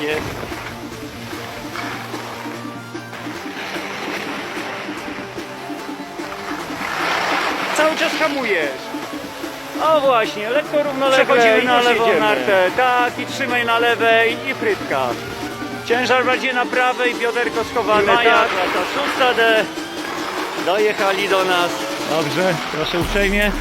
Jest. Cały czas hamujesz. O właśnie, lekko równolegle Przechodzimy i na lewą jedziemy. nartę. Tak, i trzymaj na lewej i frytka. Ciężar bardziej na prawej, bioderko schowane. Maja, tak. D. Dojechali do nas. Dobrze, proszę uprzejmie.